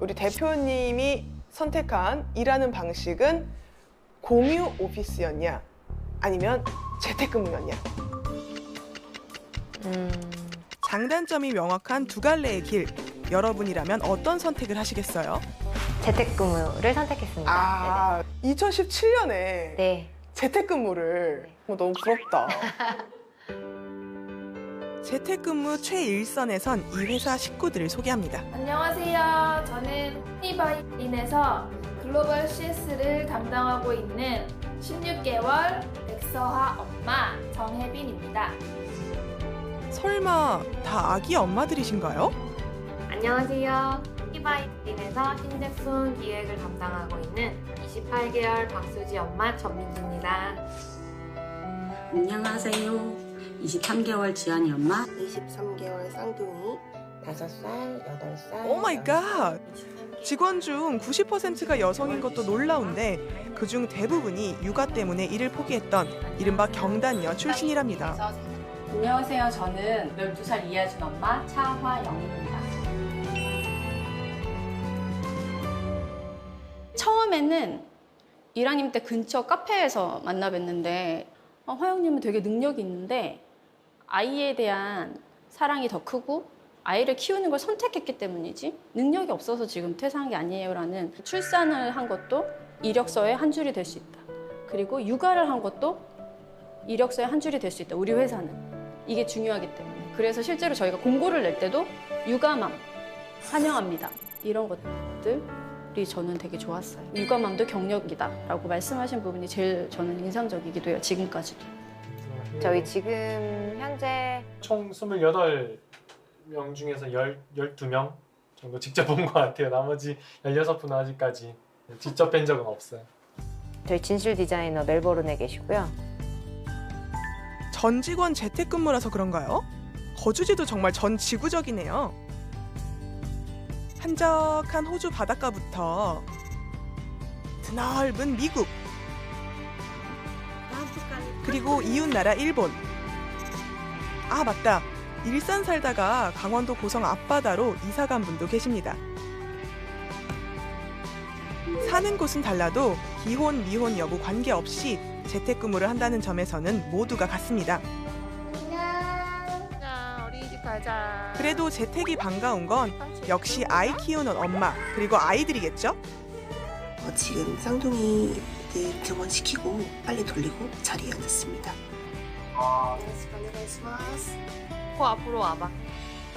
우리 대표님이 선택한 일하는 방식은 공유 오피스였냐 아니면 재택근무였냐 장단점이 명확한 두 갈래의 길 여러분이라면 어떤 선택을 하시겠어요? 재택근무를 선택했습니다. 아 2017년에 네. 네. 재택근무를 어, 너무 부럽다. 재택근무 최일선에선 이 회사 식구들을 소개합니다. 안녕하세요. 저는 티바인에서 글로벌 CS를 담당하고 있는 16개월 백서하 엄마 정혜빈입니다. 설마 다 아기 엄마들이신가요? 안녕하세요. 티바인에서 신제품 기획을 담당하고 있는 28개월 박수지 엄마 전민주입니다. 안녕하세요. 23개월 지안이 엄마. 23개월 쌍둥이 5살, 8살 오 마이 갓! 직원 중 90%가 여성인 것도 놀라운데 그중 대부분이 육아 때문에 일을 포기했던 이른바 경단녀 출신이랍니다. 안녕하세요. 저는 12살 이하준 엄마 차화영입니다. 처음에는 이랑님 때 근처 카페에서 만나 뵀는데 어, 화영님은 되게 능력이 있는데 아이에 대한 사랑이 더 크고 아이를 키우는 걸 선택했기 때문이지 능력이 없어서 지금 퇴사한 게 아니에요라는 출산을 한 것도 이력서에 한 줄이 될 수 있다. 그리고 육아를 한 것도 이력서에 한 줄이 될 수 있다. 우리 회사는 이게 중요하기 때문에 그래서 실제로 저희가 공고를 낼 때도 육아맘 환영합니다. 이런 것들이 저는 되게 좋았어요. 육아맘도 경력이다라고 말씀하신 부분이 제일 저는 인상적이기도 해요. 지금까지도. 저희 지금 현재 총 28명 중에서 10, 12명 정도 직접 본 것 같아요. 나머지 16분은 아직까지 직접 뵌 적은 없어요. 저희 진실 디자이너 멜버른에 계시고요. 전 직원 재택근무라서 그런가요? 거주지도 정말 전 지구적이네요. 한적한 호주 바닷가부터 드넓은 미국 그리고 이웃 나라 일본 아 맞다 일산 살다가 강원도 고성 앞바다로 이사 간 분도 계십니다. 사는 곳은 달라도 기혼 미혼 여부 관계없이 재택근무를 한다는 점에서는 모두가 같습니다. 자, 어린이집 가자. 그래도 재택이 반가운 건 역시 아이 키우는 엄마 그리고 아이들이겠죠? 어, 지금 쌍둥이 들 등원시키고 빨리 돌리고 자리에 앉았습니다. 코 앞으로 와봐.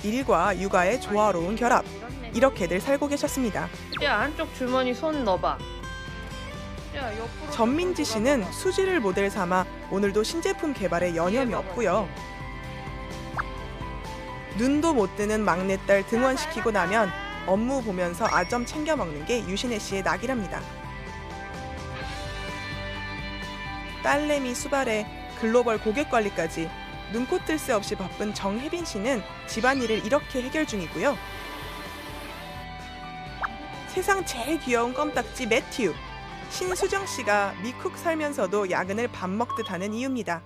일과 육아의 조화로운 결합 이렇게들 살고 계셨습니다. 야, 한쪽 주머니 손 넣어봐. 야, 옆으로. 전민지 씨는 수지를 모델 삼아 오늘도 신제품 개발에 여념이 없고요. 눈도 못 뜨는 막내딸 등원시키고 나면 업무 보면서 아점 챙겨 먹는 게 유신혜 씨의 낙이랍니다. 딸내미 수발에 글로벌 고객 관리까지 눈코 뜰 새 없이 바쁜 정혜빈 씨는 집안일을 이렇게 해결 중이고요. 세상 제일 귀여운 껌딱지 매튜. 신수정 씨가 미쿡 살면서도 야근을 밥 먹듯 하는 이유입니다.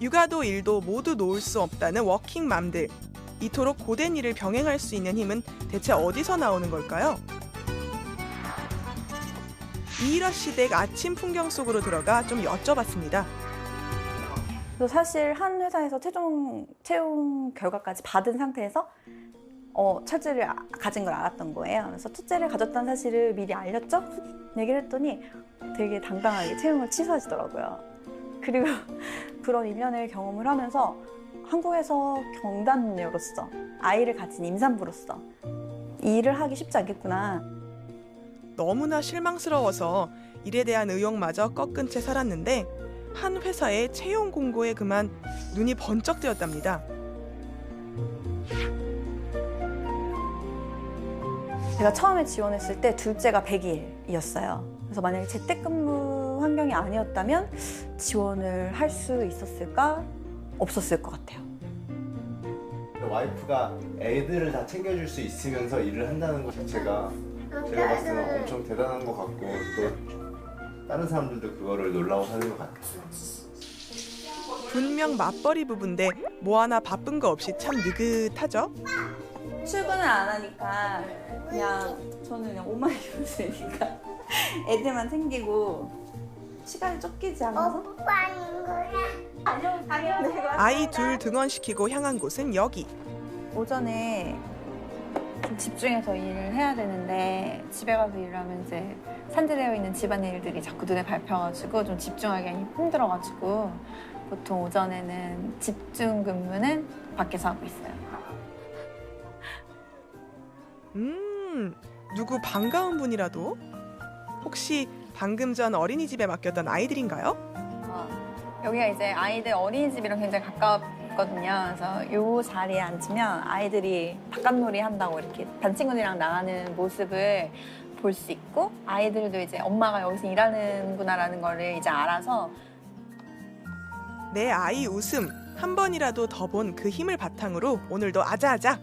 육아도 일도 모두 놓을 수 없다는 워킹맘들. 이토록 고된 일을 병행할 수 있는 힘은 대체 어디서 나오는 걸까요? 이러시 댁 아침 풍경 속으로 들어가 좀 여쭤봤습니다. 사실 한 회사에서 최종 채용 결과까지 받은 상태에서 어, 첫째를 아- 가진 걸 알았던 거예요. 그래서 첫째를 가졌다는 사실을 미리 알렸죠? 얘기를 했더니 되게 당당하게 채용을 취소하시더라고요. 그리고 그런 이면을 경험을 하면서 한국에서 경단녀로서 아이를 가진 임산부로서 이 일을 하기 쉽지 않겠구나. 너무나 실망스러워서 일에 대한 의욕마저 꺾은 채 살았는데 한 회사의 채용 공고에 그만 눈이 번쩍 뜨였답니다. 제가 처음에 지원했을 때 둘째가 100일이었어요. 그래서 만약에 재택근무 환경이 아니었다면 지원을 할 수 있었을까? 없었을 것 같아요. 와이프가 애들을 다 챙겨줄 수 있으면서 일을 한다는 것 자체가 제가 봤을 때는 엄청 대단한 것 같고 또 다른 사람들도 그거를 놀라워 하는 것 같아요. 분명 맞벌이 부부인데 뭐 하나 바쁜 거 없이 참 느긋하죠? 출근을 안 하니까 그냥 저는 그냥 입으면 되니까 애들만 챙기고 시간이 쫓기지 않아서 아니요 당연히 아이 둘 등원시키고 향한 곳은 여기. 오전에 좀 집중해서 일을 해야 되는데 집에 가서 일하면 이제 산재되어 있는 집안일 들이 자꾸 눈에 밟혀가지고 좀 집중하기 힘들어가지고 보통 오전에는 집중 근무는 밖에서 하고 있어요. 음, 누구 반가운 분이라도? 혹시 방금 전 어린이집에 맡겼던 아이들인가요? 어, 여기가 이제 아이들 어린이집이랑 굉장히 가깝 거든요. 그래서 요 자리에 앉으면 아이들이 바깥놀이 한다고 이렇게 반 친구들이랑 나가는 모습을 볼 수 있고 아이들도 이제 엄마가 여기서 일하는구나라는 거를 이제 알아서 내 아이 웃음 한 번이라도 더 본 그 힘을 바탕으로 오늘도 아자아자